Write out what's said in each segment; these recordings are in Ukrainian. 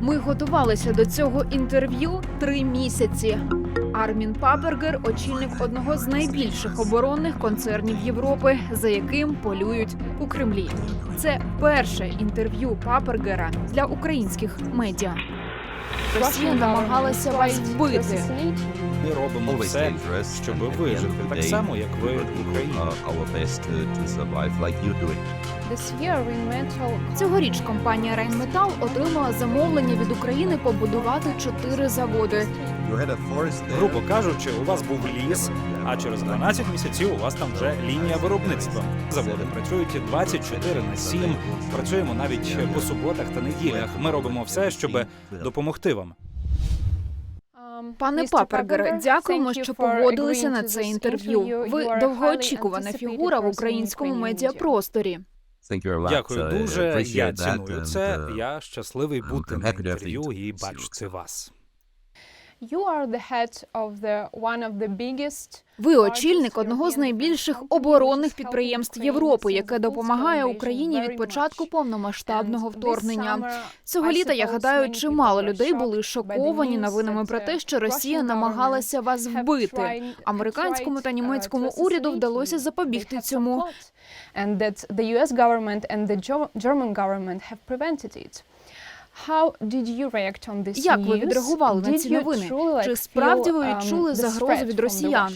Ми готувалися до цього інтерв'ю три місяці. Армін Папергер очільник одного з найбільших оборонних концернів Європи, за яким полюють у Кремлі. Це перше інтерв'ю Папергера для українських медіа. Росія намагалася вас вбити. Ми робимо все, щоб вижити, так само, як ви в Україні. Цьогоріч компанія Rheinmetall отримала замовлення від України побудувати чотири заводи. Грубо кажучи, у вас був ліс, а через 12 місяців у вас там вже лінія виробництва. Заводи працюють 24 на 7, працюємо навіть по суботах та неділях. Ми робимо все, щоб допомогти вам. Пане Папергер, дякуємо, що погодилися на це інтерв'ю. Ви довгоочікувана фігура в українському медіапросторі. Дякую дуже. Я ціную це. Я щасливий бути на інтерв'ю і бачити вас. Ви очільник одного з найбільших оборонних підприємств Європи, яке допомагає Україні від початку повномасштабного вторгнення. Цього літа я гадаю, чимало людей були шоковані новинами про те, що Росія намагалася вас вбити. Американському та німецькому уряду вдалося запобігти цьому. it. How did you react on this Як ви відреагували на ці новини? Чи справді ви um, відчули загрозу від росіян?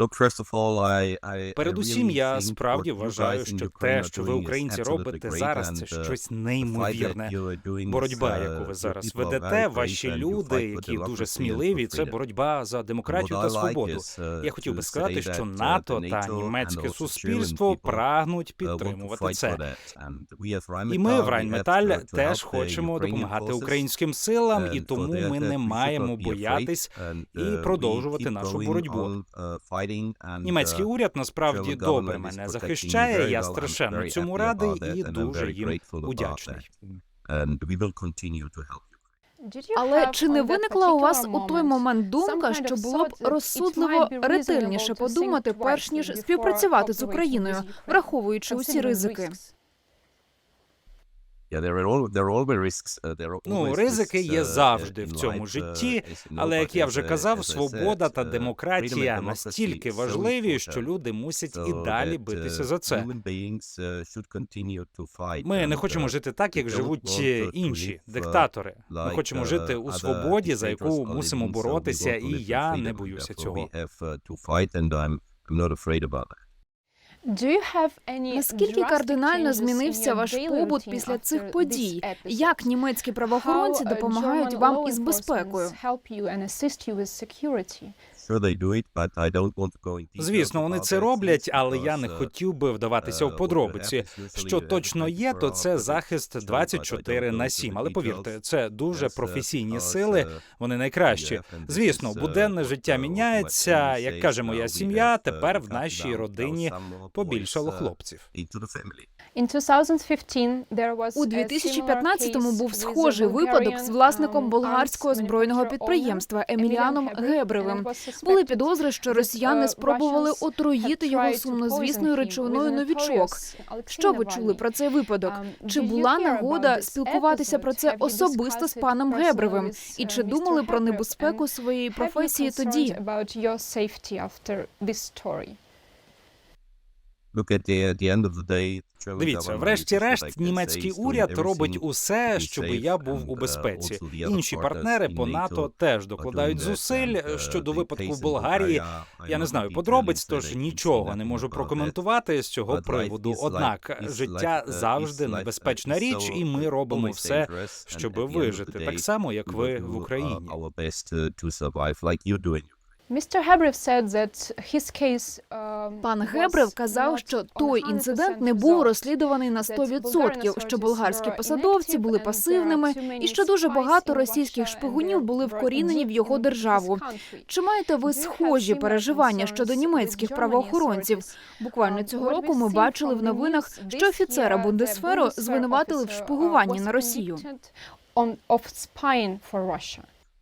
Russians? Передусім, я справді вважаю, що те, що ви українці робите зараз, це щось неймовірне. Боротьба, яку ви зараз ведете, ваші люди, які дуже сміливі, це боротьба за демократію та свободу. Я хотів би сказати, що НАТО та німецьке суспільство прагнуть підтримувати це. І ми в Райнметаль теж хочемо допомагати українським силам, і тому ми не маємо боятись і продовжувати нашу боротьбу. Німецький уряд насправді добре мене захищає. Я страшенно цьому радий і дуже їм удячний. Але чи не виникла у вас у той момент думка, що було б розсудливо ретельніше подумати, перш ніж співпрацювати з Україною, враховуючи усі ризики? Risks? Ну, ризики є завжди в цьому житті, але як я вже казав, свобода та демократія настільки важливі, що люди мусять і далі битися за це. Ми не хочемо жити так, як живуть інші диктатори. Ми хочемо жити у свободі, за яку мусимо боротися, і я не боюся цього. Do you have any Наскільки кардинально змінився ваш побут після цих подій? Як німецькі правоохоронці uh, допомагають вам із безпекою? Звісно, вони це роблять, але я не хотів би вдаватися в подробиці. Що точно є, то це захист 24 на 7. Але повірте, це дуже професійні сили. Вони найкращі. Звісно, буденне життя міняється. Як каже моя сім'я, тепер в нашій родині побільшало хлопців. In 2015 there was У 2015-му був схожий випадок з власником um, болгарського збройного підприємства Еміліаном Гебревим. Були підозри, що росіяни uh, спробували отруїти його сумнозвісною речовиною новічок. Що ви чули про цей випадок? Um, Чи була нагода спілкуватися про це особисто з паном Гебревим? І uh, чи думали про небезпеку своєї професії тоді? Дивіться, врешті-решт, німецький уряд робить усе, щоб я був у безпеці. Інші партнери по НАТО теж докладають зусиль щодо випадку в Болгарії. Я не знаю подробиць, тож нічого не можу прокоментувати з цього приводу. Однак життя завжди небезпечна річ, і ми робимо все, щоб вижити, так само як ви в Україні. Um, Пан Гебрев казав, що той інцидент не був розслідуваний на 100%, що болгарські посадовці були пасивними, і що дуже багато російських шпигунів були вкорінені в його державу. Чи маєте ви схожі переживання щодо німецьких правоохоронців? Буквально цього року ми бачили в новинах, що офіцера Бундесферу звинуватили в шпигуванні на Росію.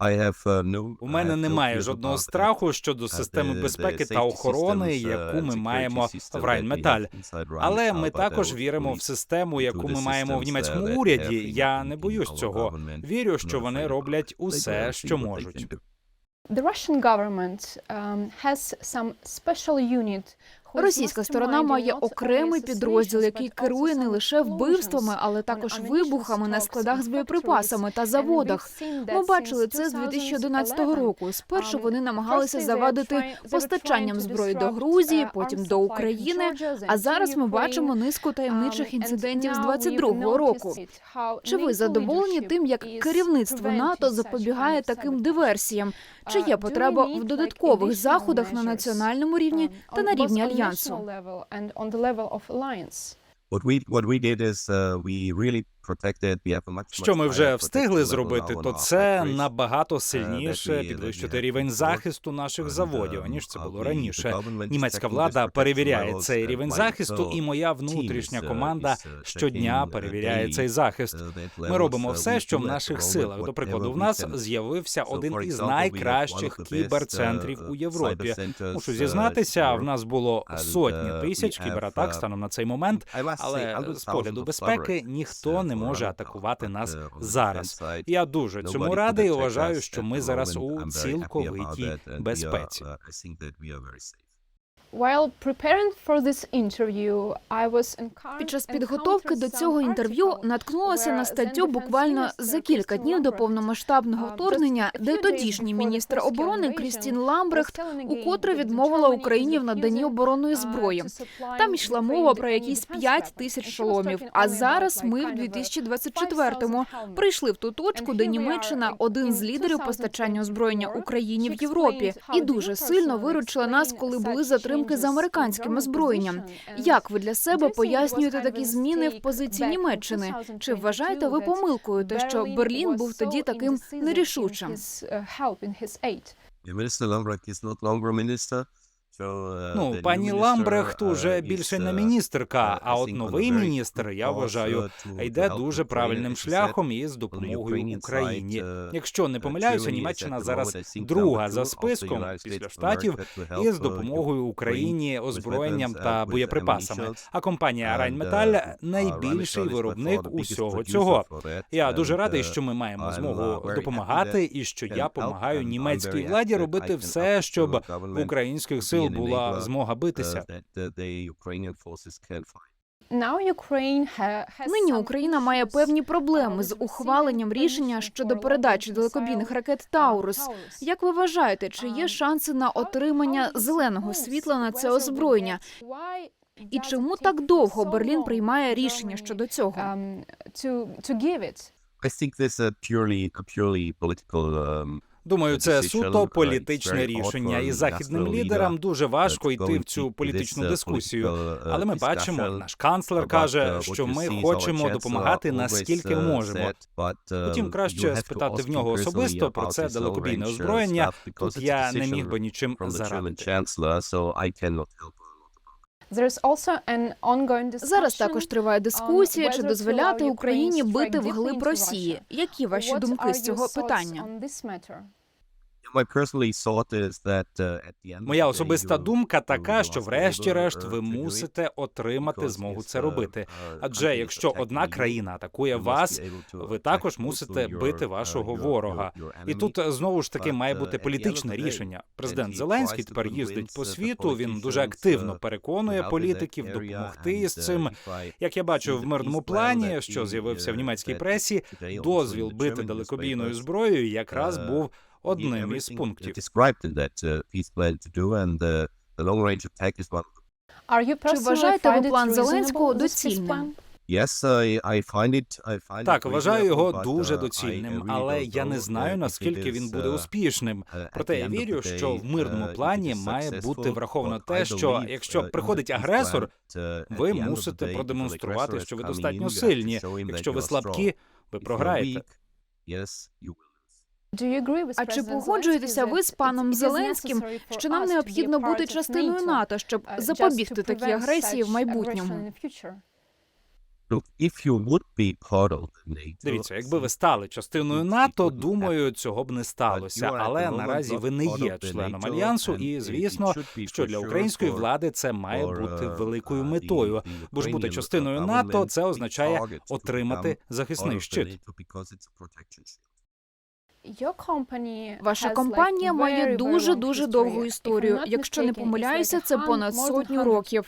Russia. У мене немає жодного страху щодо системи безпеки та охорони, яку ми маємо в Райнметаль. Але ми також віримо в систему, яку ми маємо в німецькому уряді. Я не боюсь цього. Вірю, що вони роблять усе, що можуть. The Russian government um, has some special unit Російська сторона має окремий підрозділ, який керує не лише вбивствами, але також вибухами на складах з боєприпасами та заводах. Ми бачили це з 2011 2011. року. Спершу вони намагалися завадити постачанням зброї до Грузії, uh, потім до України. А зараз ми бачимо низку таємничих інцидентів з now we've 22-го року. Чи ви задоволені тим, як керівництво НАТО запобігає таким диверсіям? Чи Uh, є потреба в додаткових заходах на національному рівні um, та на рівні альянсу? council level and on the level of alliance. What we what we did is uh, we really Що ми вже встигли зробити, то це набагато сильніше підвищити рівень захисту наших заводів, аніж це було раніше. Німецька влада перевіряє цей рівень захисту, і моя внутрішня команда щодня перевіряє цей захист. Ми робимо все, що в наших силах. До прикладу, в нас з'явився один із найкращих кіберцентрів у Європі. Мушу зізнатися, в нас було сотні тисяч кібератак станом на цей момент. Але з погляду безпеки ніхто не може атакувати нас зараз. Я дуже цьому радий і вважаю, що ми зараз у цілковитій безпеці. Під час підготовки до цього інтерв'ю наткнулася на статтю буквально за кілька днів до повномасштабного uh, вторгнення, де тодішній міністр оборони Крістін Ламбрехт укотре відмовила Україні в наданні оборонної uh, зброї. Там йшла мова про якісь defense 5 тисяч шоломів. А зараз ми в kind of a 2024-му прийшли в ту точку, де Німеччина один з лідерів постачання озброєння Україні в Європі, і дуже сильно виручила нас, коли були затримки з американським озброєнням. Як ви для себе пояснюєте такі зміни в позиції Німеччини? Чи вважаєте ви помилкою те, що Берлін був тоді таким нерішучим? Uh? Ну, пані Ламбрехт уже більше не міністерка, а от новий міністр, я вважаю, йде дуже правильним шляхом і з допомогою Україні. Якщо не помиляюся, Німеччина зараз друга за списком після штатів і з допомогою Україні озброєнням та боєприпасами. А компанія Райнметаль найбільший виробник усього цього. Я дуже радий, що ми маємо змогу допомагати, і що я допомагаю німецькій владі робити все, щоб українських сил була змога битися. Ukraine ha- Нині Україна має певні проблеми з ухваленням рішення щодо передачі далекобійних ракет Таурус. Як ви вважаєте, чи є Um, шанси на отримання does it зеленого світла на це озброєння? І чому так довго Берлін приймає рішення щодо цього? um, to to give it? Думаю, це суто uh, політичне рішення, і a західним лідерам дуже важко йти в цю політичну uh, дискусію. uh, Але ми бачимо, наш канцлер каже, uh, що ми хочемо допомагати наскільки uh, можемо. uh, Втім, you краще спитати в нього особисто про це далекобійне uh, озброєння. Тут я не міг би нічим зарадити. Зараз також триває дискусія, чи дозволяти Україні бити вглиб Росії. Які ваші думки з цього питання? Моя the day, особиста думка така, що врешті-решт ви uh, it, мусите отримати змогу це uh, робити. uh, Адже якщо одна країна атакує вас, ви також мусите бити uh, вашого ворога. І тут знову ж таки має uh, бути політичне рішення. Президент Зеленський тепер їздить по uh, світу. Він дуже активно uh, переконує політиків допомогти з uh, цим. Як я бачу в мирному плані, що з'явився в uh, німецькій пресі, дозвіл бити далекобійною зброєю якраз uh, був одним he- із пунктів. described in that uh, peace plan to do, and uh, the long range attack is one. Are you Чи вважаєте find ви it план Зеленського доцільним? plan? Yes, I, I find it. I find Так, it вважаю його дуже uh, I доцільним, але я не знаю uh, наскільки він буде uh, успішним. uh, Проте я вірю, що в мирному uh, плані має бути враховано те, I що якщо uh, приходить агресор, uh, ви мусите продемонструвати, що ви достатньо сильні. Якщо ви слабкі, ви програєте. А чи погоджуєтеся ви з паном Зеленським, що нам необхідно бути частиною НАТО, щоб uh, запобігти такій агресії в майбутньому? Дивіться, якби ви стали частиною НАТО, думаю, цього б не сталося. Але наразі ви не є членом альянсу, і звісно, що для української влади це має бути великою метою. Бо ж бути частиною НАТО це означає отримати захисний щит. Your company Ваша компанія like, має дуже дуже довгу історію. Якщо не mistaken, it's помиляюся, like це понад сотню років.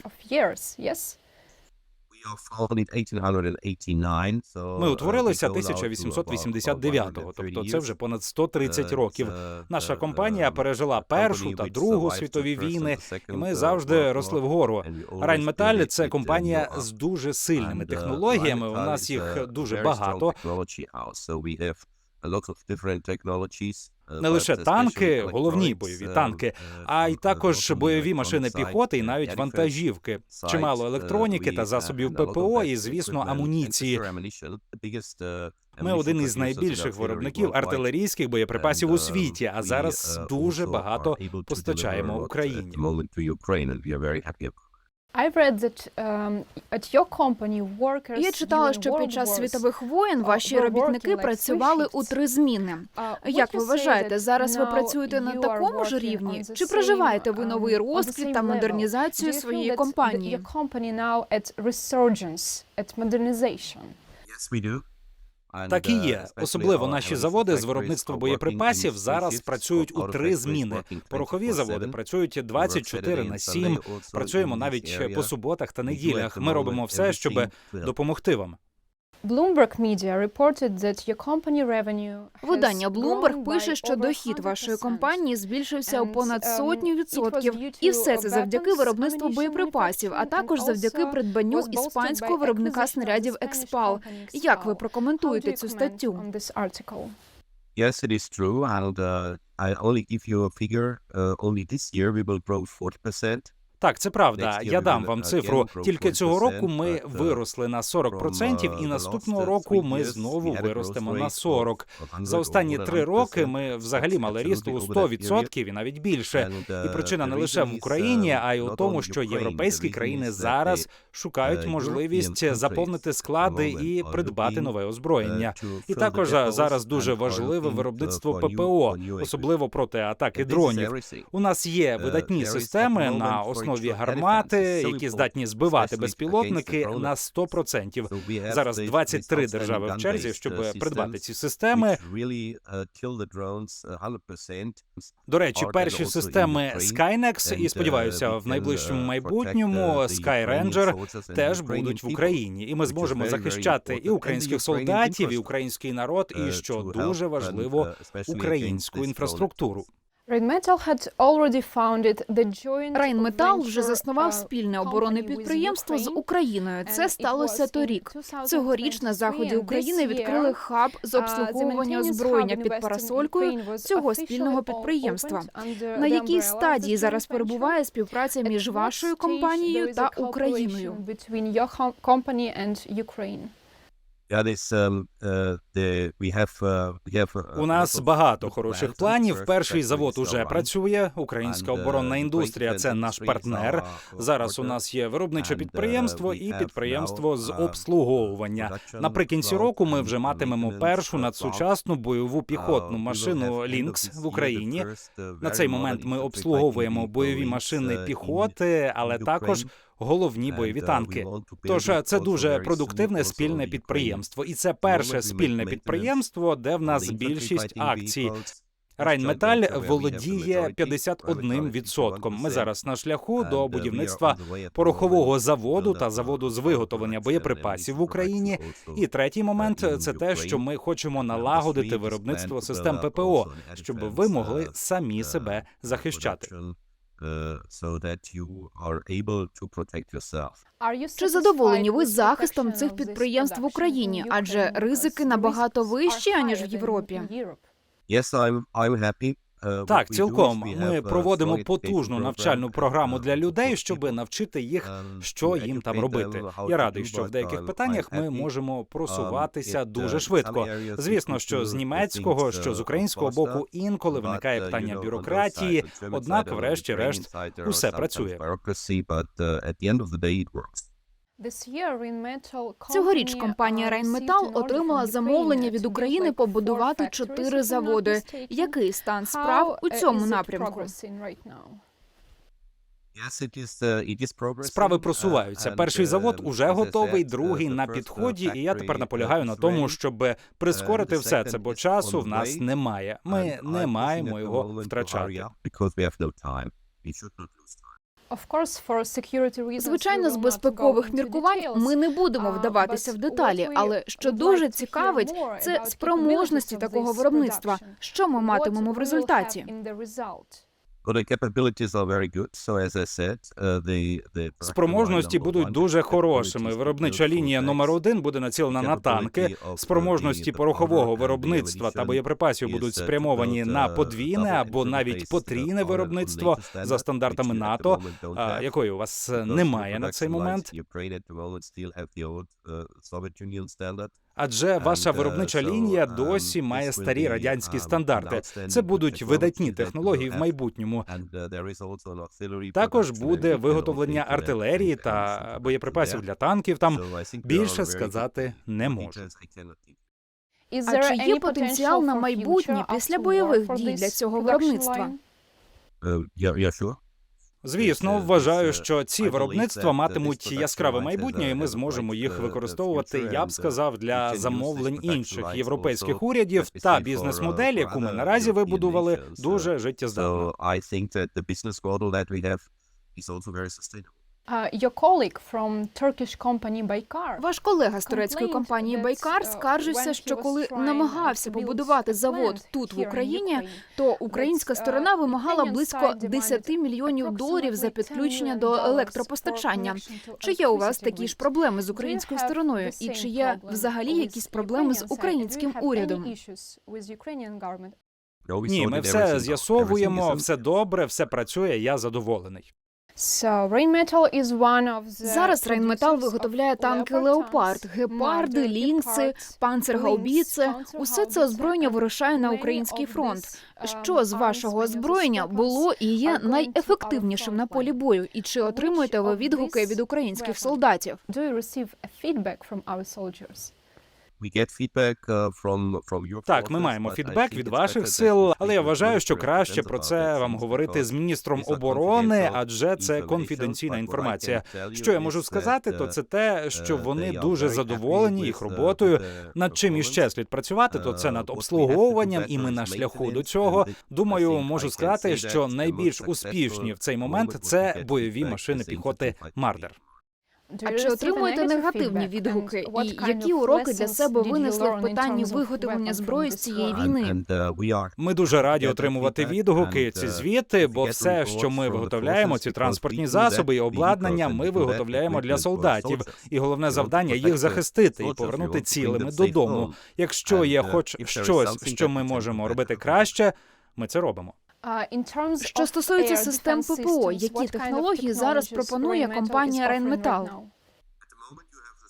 Ми утворилися 1889-го, тобто це вже понад 130 років. Наша компанія пережила першу та другу світові війни, і ми завжди росли вгору. Райнметаль це компанія з дуже сильними технологіями. У нас їх дуже багато. Uh, Не лише танки, головні бойові танки, а й також бойові машини піхоти і навіть вантажівки. Чимало електроніки та засобів ППО і, звісно, амуніції. Ми один із найбільших виробників артилерійських боєприпасів у світі, а зараз дуже багато постачаємо Україні. I've read that um, at your company workers Я читала, що під час світових воєн uh, ваші робітники працювали у три зміни. Uh, Як ви вважаєте, зараз ви працюєте на такому ж рівні? Чи same, переживаєте ви um, новий розквіт та модернізацію Do своєї компанії? Your company now at resurgence, at modernization. Так і є. Особливо наші заводи з виробництва боєприпасів зараз працюють у три зміни. Порохові заводи працюють 24 на 7. Працюємо навіть по суботах та неділях. Ми робимо все, щоб допомогти вам. Bloomberg Media reported that your company revenue has Видання Bloomberg пише, що дохід вашої 100%. компанії збільшився у And, понад um, сотню відсотків, due і to все це завдяки виробництву боєприпасів, а також завдяки придбанню іспанського виробника acquisition of снарядів the Spanish Експал. Як ви Expal. How do прокоментуєте you цю comment статтю? on this article? Yes, it is true, and uh, I only give you a figure. Uh, only this year we will grow 40%. Так, це правда. Я дам вам цифру. Тільки цього року ми uh, виросли на 40%, і uh, наступного року ми знову виростемо на rate 40. of За останні три роки ми взагалі мали ріст у Absolutely over 100% і навіть більше. І uh, причина не лише в Україні, uh, а й у тому, що європейські країни зараз шукають uh, можливість заповнити склади і придбати нове озброєння. uh, І також зараз дуже важливе виробництво ППО, особливо проти атаки дронів. У нас є видатні системи на основі each гармати, які здатні збивати безпілотники на drone. 100%. So we have Зараз these- 23 these держави в черзі, щоб uh, придбати ці системи. which really, uh, kill the drones, uh, 100%. До речі, перші системи. Skynex, і uh, сподіваюся, в найближчому uh, майбутньому protect, uh, the Sky Ukrainian Ranger soldiers and теж будуть в Україні, і ми зможемо захищати і українських солдатів, і український народ, і uh, що дуже важливо, uh, українську інфраструктуру. The вже заснував uh, спільне оборонне підприємство з Україною. Це сталося торік. Цьогоріч на заході України відкрили хаб з uh, обслуговування озброєння під парасолькою цього спільного підприємства. На якій стадії зараз перебуває співпраця між вашою компанією та Україною? Um, uh, the, we have, uh, we have, uh, У нас багато хороших планів. Перший завод is уже працює. Українська uh, оборонна індустрія це наш is партнер. Зараз у нас є виробниче uh, підприємство і підприємство з uh, обслуговування. Наприкінці року ми вже матимемо першу uh, надсучасну бойову піхотну Uh, машину this в Україні. uh, На цей момент ми обслуговуємо бойові машини uh, піхоти, але також. Головні бойові uh, танки. want to Тож це дуже продуктивне спільне підприємство, і це перше спільне підприємство, де в нас більшість акцій. Райнметаль володіє majority, 51 відсотком. Ми зараз на шляху до uh, будівництва порохового заводу та заводу з виготовлення боєприпасів в Україні. І третій момент uh, це те, що ми хочемо налагодити виробництво систем ППО, щоб ви могли uh, самі uh, себе захищати. Uh, so that you are able to protect yourself. Are you Чи задоволені ви satisfied with захистом protection цих підприємств в Україні? in Адже Ukraine? ризики Because набагато risks are вищі, аніж в higher than Європі. in Europe. Yes, I'm, I'm happy. Uh, what Так, цілком. Ми проводимо потужну навчальну програму uh, для людей, щоб навчити їх, що їм там робити. Я радий, що в деяких питаннях ми можемо просуватися Um, uh, дуже швидко. Звісно, що з німецького, що з uh, українського боку інколи виникає uh, питання бюрократії. Однак, врешті-решт, усе працює. Цьогоріч компанія Rheinmetall отримала замовлення від України побудувати чотири заводи. Який стан справ у цьому напрямку? Uh, Справи uh, просуваються. Перший завод уже готовий, uh, другий на uh, підході. І я тепер наполягаю uh, на тому, щоб прискорити все це, бо часу в нас немає. Ми uh, не маємо його втрачати. Звичайно, з безпекових міркувань ми не будемо вдаватися в деталі, але що дуже цікавить, це спроможності такого виробництва. Що ми матимемо в результаті? But the capabilities are very good. So as I said, uh, the, the Спроможності будуть дуже хорошими. Виробнича лінія номер один буде націлена на танки. Спроможності порохового виробництва та боєприпасів будуть спрямовані на подвійне або навіть потрійне виробництво за стандартами НАТО, якої у вас е, немає на цей момент. Адже ваша uh, виробнича лінія um, досі має старі радянські um, стандарти. Це будуть видатні технології в майбутньому. uh, Також буде виготовлення артилерії та боєприпасів для танків. Там більше сказати не можу. А чи є потенціал на майбутнє після бойових дій для цього виробництва? Uh, Звісно, вважаю, що ці виробництва матимуть яскраве майбутнє, і ми зможемо їх використовувати. Я б сказав для замовлень інших європейських урядів та бізнес-модель, яку ми наразі вибудували, дуже життєздатна. Sustainable. Your colleague from Turkish company Baykar Ваш колега з турецької компанії Байкар скаржився, що коли намагався побудувати завод тут в Україні, то українська сторона вимагала близько 10 мільйонів доларів за підключення до електропостачання. Чи є у вас такі ж проблеми з українською стороною? І чи є взагалі якісь проблеми з українським урядом? Ні, ми все з'ясовуємо, все добре, все працює. Я задоволений. Зараз Рейнметал виготовляє танки Леопард, гепарди, лінкси, панцергаубіци. Усе це озброєння вирушає на український фронт. Що з вашого озброєння було і є найефективнішим на полі бою? І чи отримуєте ви відгуки від українських солдатів? Так, ми маємо фідбек від ваших сил, але я вважаю, що краще про це вам говорити з міністром оборони, адже це конфіденційна інформація. Що я можу сказати, то uh, це те, що uh, вони дуже задоволені їх uh, роботою. Над чим іще слід працювати, то це над Uh, обслуговуванням, і ми на шляху до цього. Думаю, можу сказати, що найбільш успішні в цей момент це бойові машини піхоти Мардер. А чи отримуєте негативні відгуки? І які уроки для себе винесли в питанні виготовлення зброї з цієї війни? uh, Ми дуже раді отримувати відгуки, ці uh, звіти, бо все, що ми виготовляємо, ці транспортні засоби і обладнання, ми виготовляємо для солдатів. І головне завдання їх захистити і повернути цілими додому. Якщо є uh, хоч щось, що ми можемо робити краще, ми це робимо. Що стосується систем ППО, які технології зараз пропонує компанія Rheinmetall?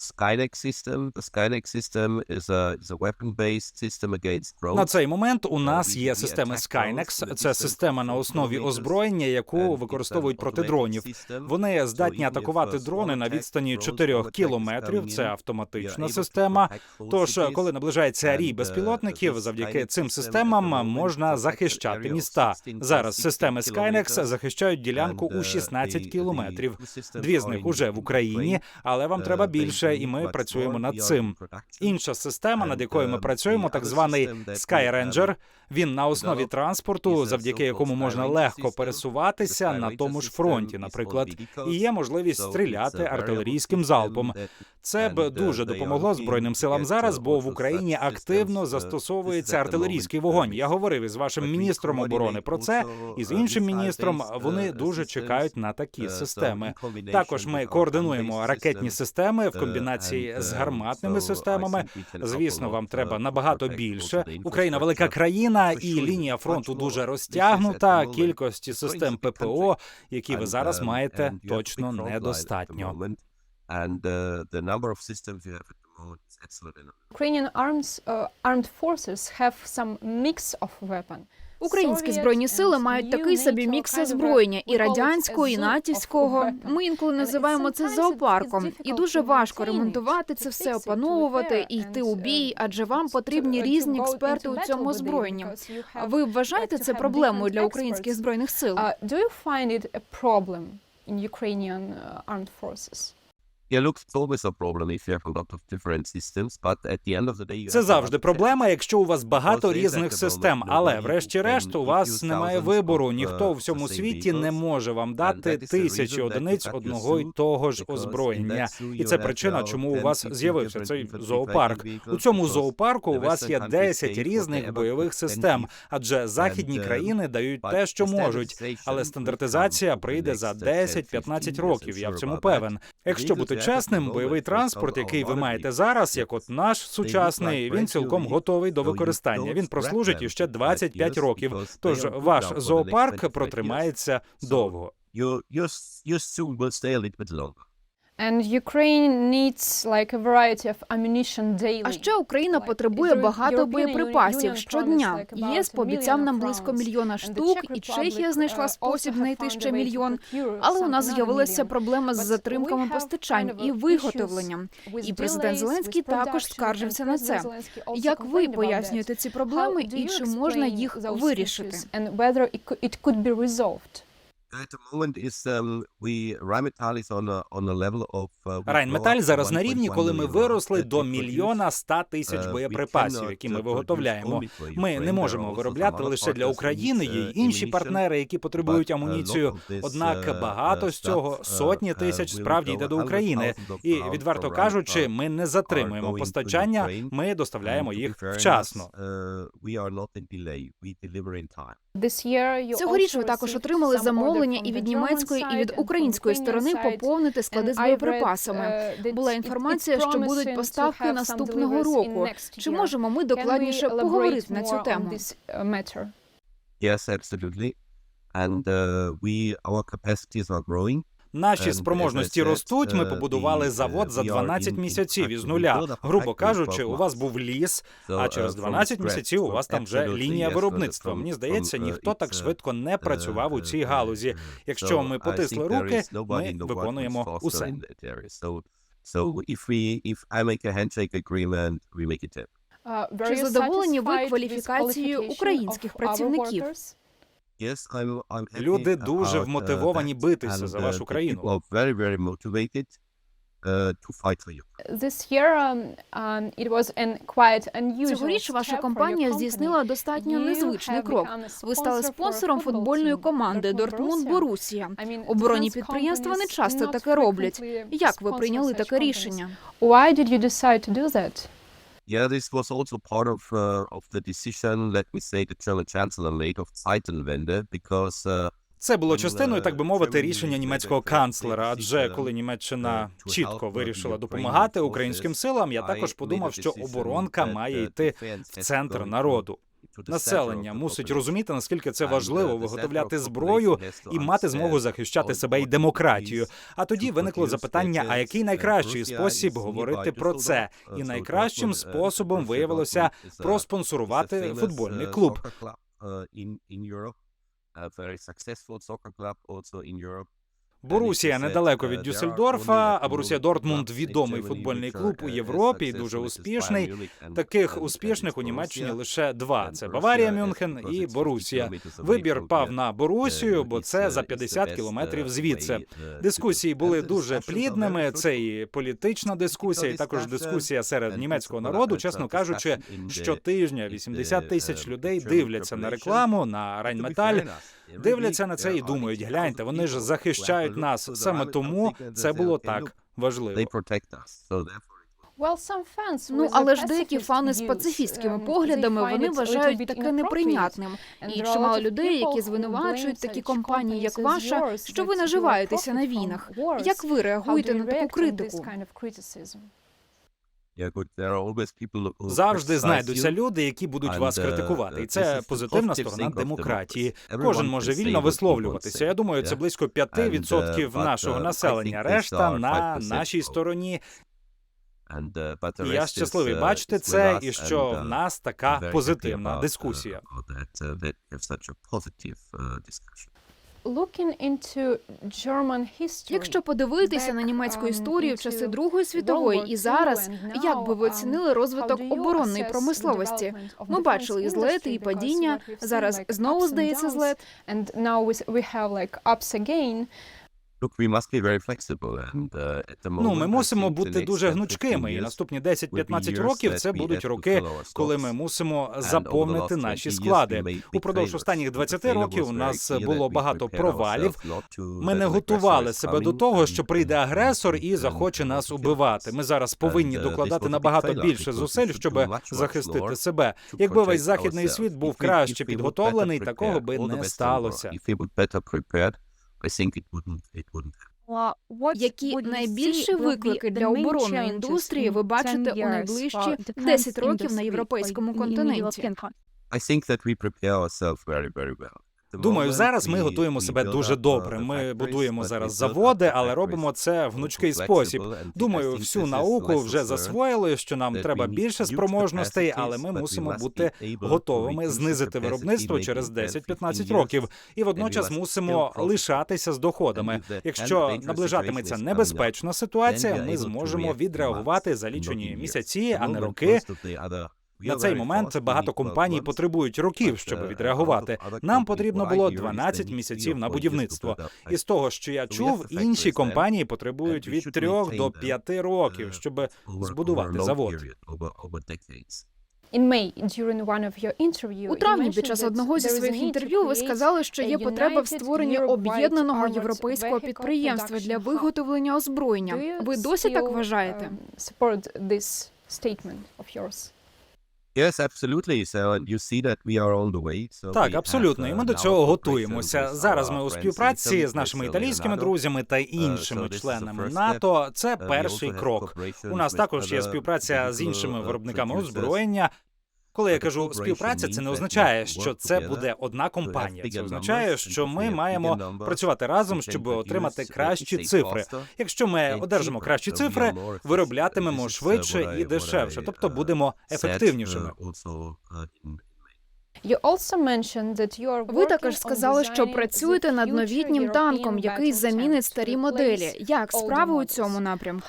Skynex system. The Skynex system is a is a weapon-based system against drones. На цей момент у нас є системи Skynex. Це система на основі озброєння, яку використовують проти дронів. Вони здатні атакувати дрони на відстані drone 4 small attack is кілометрів. Це автоматична система. Тож, коли наближається рій uh, безпілотників, завдяки цим системам можна захищати міста. 16 Зараз 16 системи Skynex захищають ділянку у uh, 16 the- the кілометрів. Дві з них уже в Україні, але вам Uh, треба they і ми працюємо над цим. Інша система, над якою ми працюємо, так званий system Sky Ranger. Він на основі транспорту, завдяки якому можна легко пересуватися на тому ж фронті, наприклад, і є можливість стріляти артилерійським залпом. Це б дуже допомогло збройним силам зараз, бо в Україні активно застосовується артилерійський вогонь. Я говорив із вашим міністром оборони про це. І з іншим міністром вони дуже чекають на такі системи. Також ми координуємо ракетні системи в uh, комбінації з uh, гарматними системами. Звісно, вам треба uh, набагато більше. Україна велика країна, і лінія фронту дуже розтягнута. Кількості систем ППО, які ви зараз um, маєте, точно недостатньо. And uh, the number of systems you have at the moment is excellent enough. Ukrainian arms, uh, armed forces have some mix of weapon. Українські збройні сили мають такий собі мікс озброєння і радянського, і натівського. Ми інколи називаємо це зоопарком, і дуже важко ремонтувати це все, опановувати і йти у бій, адже вам потрібні різні експерти у цьому озброєнні. Ви вважаєте це проблемою для українських збройних сил? Ukrainian armed forces? It looks always a problem Це завжди проблема, якщо у вас багато різних систем, але врешті-решт у вас немає вибору. Ніхто в всьому світі не може вам дати тисячі одиниць одного й того ж озброєння, і це причина, чому у вас з'явився цей зоопарк. У цьому зоопарку у вас є 10 різних бойових систем, адже західні країни дають те, що можуть, але стандартизація прийде за 10-15 років. Я в цьому певен. Якщо бути сучасним, бойовий транспорт, який ви маєте зараз, як от наш сучасний, він цілком готовий до використання. Він прослужить іще 25 років. Тож ваш зоопарк протримається довго. And Ukraine needs like a variety of ammunition daily. А ще Україна потребує багато боєприпасів щодня. ЄС пообіцяв нам близько мільйона штук, і Чехія знайшла спосіб знайти ще мільйон. Але у нас з'явилася проблема з затримками постачань і виготовленням. І президент Зеленський також скаржився на це. Як ви пояснюєте ці проблеми і чи можна їх вирішити? At the moment is, um, we, Rheinmetall is on a, on a level of, uh, Rheinmetall зараз на рівні, коли ми виросли до мільйона ста тисяч боєприпасів, які ми виготовляємо. Ми не можемо виробляти лише для України. Є й інші партнери, які потребують амуніцію. Однак багато з цього сотні тисяч справді йде до України. І відверто кажучи, ми не затримуємо постачання, ми доставляємо їх вчасно. Цьогоріч ви також отримали замовлення і від німецької, і від української сторони поповнити склади з боєприпасами. Була інформація, що будуть поставки наступного року. Чи можемо ми докладніше поговорити на цю тему? Yes, absolutely. And uh, we our capacities are growing. Наші спроможності ростуть. Ми побудували завод за 12 місяців із нуля. Грубо кажучи, у вас був ліс, а через 12 місяців у вас там вже лінія виробництва. Мені здається, ніхто так швидко не працював у цій галузі. Якщо ми потисли руки, ми виконуємо усе. Чи задоволені ви кваліфікацією українських працівників? Люди дуже вмотивовані битися за вашу країну. Цьогоріч ваша компанія здійснила достатньо незвичний крок. Ви стали спонсором футбольної команди Дортмунд Борусія. Оборонні підприємства не часто таке роблять. Як ви прийняли таке рішення? Why did you decide to do that? Yeah, this was also part of uh, of the decision, let me say, the German Chancellor made of Zeitenwende, because uh, це було частиною, uh, так би мовити, рішення німецького канцлера. Адже uh, коли Німеччина uh, чітко вирішила допомагати українським силам, я також подумав, що оборонка має йти в центр народу. Населення мусить розуміти, наскільки це важливо виготовляти зброю і мати змогу захищати себе і демократію. А тоді виникло запитання: а який найкращий спосіб говорити про це? І найкращим способом виявилося проспонсорувати футбольний клуб. in Europe, a very successful soccer club also in Europe. Борусія недалеко від Дюссельдорфа, а Борусія Дортмунд відомий футбольний клуб у Європі, дуже успішний. Таких успішних у Німеччині лише два: це Баварія Мюнхен і Борусія. Вибір пав на Борусію, бо це за 50 кілометрів звідси. Дискусії були дуже плідними. Це і політична дискусія, і також дискусія серед німецького народу, чесно кажучи, щотижня 80 тисяч людей дивляться на рекламу на райнметаль дивляться на це і думають, гляньте, вони ж захищають нас. Саме тому це було так важливо. Ну, але ж деякі фани з пацифістськими поглядами вони вважають таке неприйнятним. І чимало людей, які звинувачують такі компанії, як ваша, що ви наживаєтеся на війнах. Як ви реагуєте на таку критику? Завжди знайдуться люди, які будуть вас критикувати, і це позитивна сторона демократії. Кожен може вільно висловлюватися. Я думаю, це близько 5% нашого населення. Решта на нашій стороні. І я щасливий бачити це, і що в нас така позитивна дискусія. Якщо подивитися на німецьку um, історію в часи Другої світової і зараз, як би ви оцінили um, розвиток do you оборонної промисловості? Ми бачили і злети, і падіння. Зараз знову здається злет. And now we, we have like ups again. Look, we must be very flexible and, uh, at the moment, Ну, ми мусимо бути дуже 10, 15 гнучкими, і наступні will be 10-15 years років це будуть роки, коли ми мусимо заповнити наші 20 years we склади. Упродовж останніх The 20 failure років у нас було багато провалів. Ми не готували себе до того, що прийде агресор і захоче нас убивати. Ми зараз повинні uh, докладати набагато більше зусиль, щоб захистити себе. Якби весь західний світ був краще підготовлений, такого би не сталося. Які найбільші виклики для оборонної індустрії ви бачите у найближчі 10 років на європейському континенті? I think that we prepare ourselves very, very well. Думаю, зараз ми готуємо себе дуже добре. Ми будуємо зараз заводи, але робимо це в гнучкий спосіб. Думаю, всю науку вже засвоїли, що нам треба більше спроможностей, але ми мусимо бути готовими знизити виробництво через in 10-15 10-15 років, і водночас мусимо лишатися з доходами. Якщо наближатиметься небезпечна ситуація, ми зможемо відреагувати за лічені місяці, а не роки. На цей момент багато need 12 компаній потребують років, щоб uh, відреагувати. Нам потрібно було hear is they 12 need місяців на будівництво. up Із того, що я чув, інші компанії потребують від should 3 maintain до them, 5 років, uh, щоб збудувати завод. У травні під час одного зі своїх інтерв'ю ви сказали, що є потреба в створенні об'єднаного європейського підприємства для виготовлення озброєння. Ви досі так вважаєте? Yes, absolutely. So you see that we are on the way. So Так, абсолютно, і uh, ми до цього готуємося. Зараз ми у співпраці з нашими італійськими друзями та іншими членами НАТО. Це Uh, перший крок. У нас також є співпраця з іншими uh, виробниками озброєння. Коли я кажу співпраця, це не означає, що це буде одна компанія. Це означає, що ми маємо працювати разом, щоб отримати uh, кращі цифри. Якщо ми одержимо кращі цифри, вироблятимемо uh, швидше і дешевше, тобто uh, будемо ефективнішими. uh, uh, Ви також сказали, що працюєте над новітнім танком, який замінить старі моделі. Як справи у цьому напрямку?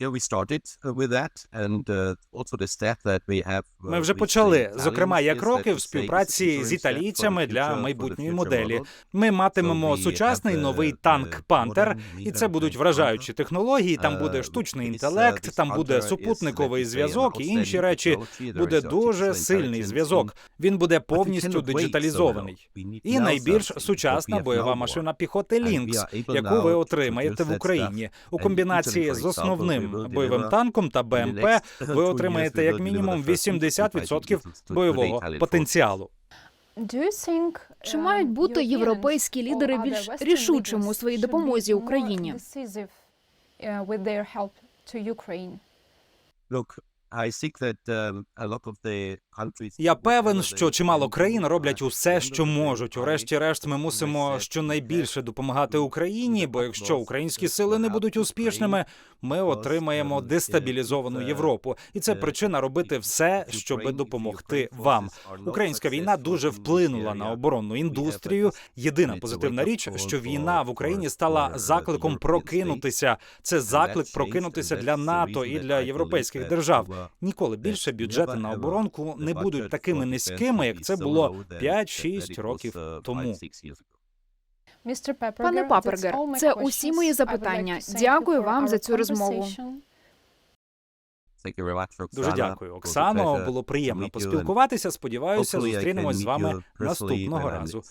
Yeah, we started uh, with that, and uh, also the step that we have. uh, Ми вже почали, зокрема, як that в співпраці з італійцями для майбутньої моделі. Ми матимемо сучасний новий танк Пантер, і це будуть вражаючі технології. Там буде штучний інтелект, там буде супутниковий зв'язок і інші речі. Буде дуже сильний зв'язок. Він буде повністю диджиталізований. І найбільш сучасна бойова машина піхоти Лінкс, яку ви отримаєте в Україні у комбінації з основним бойовим танком та БМП. Ви отримаєте як мінімум 80% бойового потенціалу. Чи um, мають бути європейські лідери більш рішучими у своїй допомозі Україні? uh? Look, I think that um, a lot of the Я певен, що чимало країн роблять усе, що можуть. Урешті-решт, ми мусимо щонайбільше допомагати Україні, бо якщо українські сили не будуть успішними, ми отримаємо дестабілізовану Європу, і це причина робити все, Ukraine- щоб if допомогти вам. Українська війна дуже вплинула на оборонну індустрію. Єдина позитивна річ, що війна в Україні стала закликом прокинутися. Це заклик прокинутися для НАТО і для європейських держав. Ніколи більше бюджети на оборонку не будуть такими низькими, як це було low than- that- 5-6 that it was, років uh, тому. 5-6 years ago. Mr. Pepperger, Пане Папергер, це усі мої запитання. Дякую вам за цю розмову. Дуже дякую, Оксано. Було приємно поспілкуватися. Сподіваюся, зустрінемось з вами наступного разу.